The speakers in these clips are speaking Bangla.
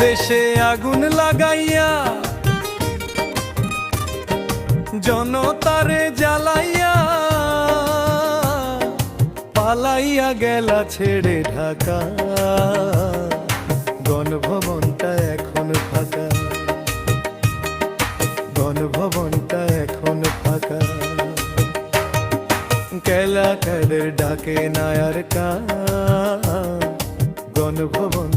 দেশে আগুন লাগাইয়া, জনতারে জ্বালাইয়া, পালাইয়া গেলা ছেড়ে ঢাকা। গণভবনটা এখন ফাঁকা। গণভবনটা এখন ফাঁকা। কেলা কাদের ডাকে নায়ার কা গণভবনটা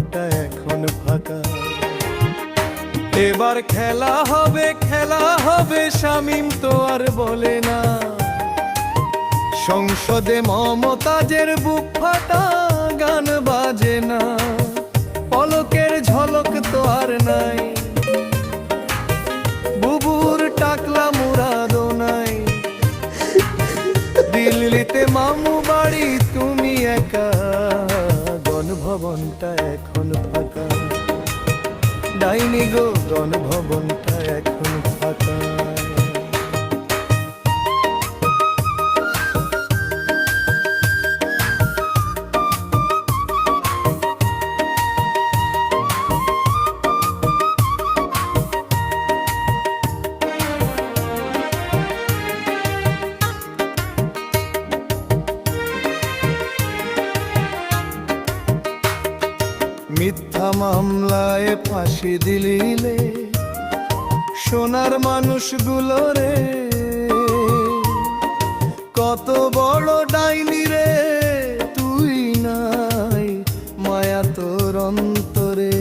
এবার খেলা হবে খেলা হবে, শামিম তো আর বলে না। সংসদে মমতাজের বুক ফাটা, গান বাজে না। পলকের ঝলক তো আর নাই। বুবুর টাকলা মুরাদো নাই। দিল্লিতে মামু বাড়ি, তুমি একা। গণভবনটা এখন ডাইনি গো গণভবনটা এখন ফাঁকা। মিথ্যা মামলায় ফাঁসি দিলিলে সোনার মানুষগুলো রে। কত বড় ডাইনি রে, তুই নাই মায়া তোর অন্তরে।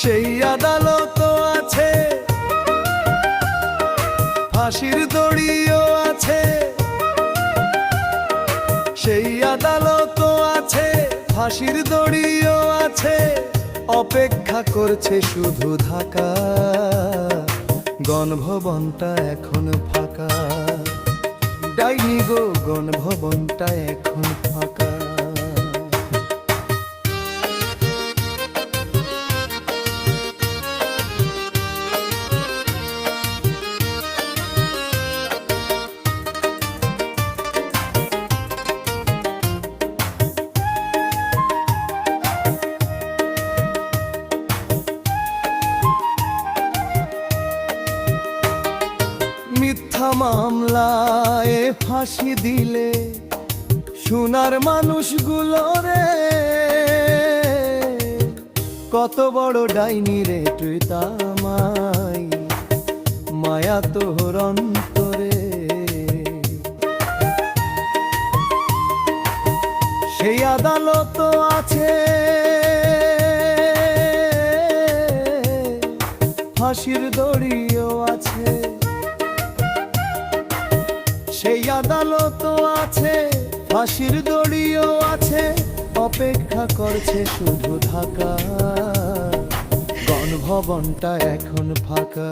সেই আদালত আছে, ফাঁসির দড়িও আছে। সেই আদালত ফাঁসির দড়িও আছে, অপেক্ষা করছে শুধু ঢাকা গণভবনটা এখন ফাঁকা। ডাইনি গো, গণভবনটা এখন ফাঁকা। মামলায় ফাঁসি দিলে সোনার মানুষগুলো রে। কত বড় ডাইনি রে তুই তামাই মায়া তোর অন্তরে সেই আদালত আছে। ফাঁসির দড়িও আছে। সেই আদালত আছে, ফাঁসির দড়িও আছে, অপেক্ষা করছে শুধু ঢাকা। গণভবনটা এখন ফাঁকা।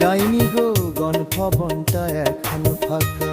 ডাইনি গো, গণভবনটা এখন ফাঁকা।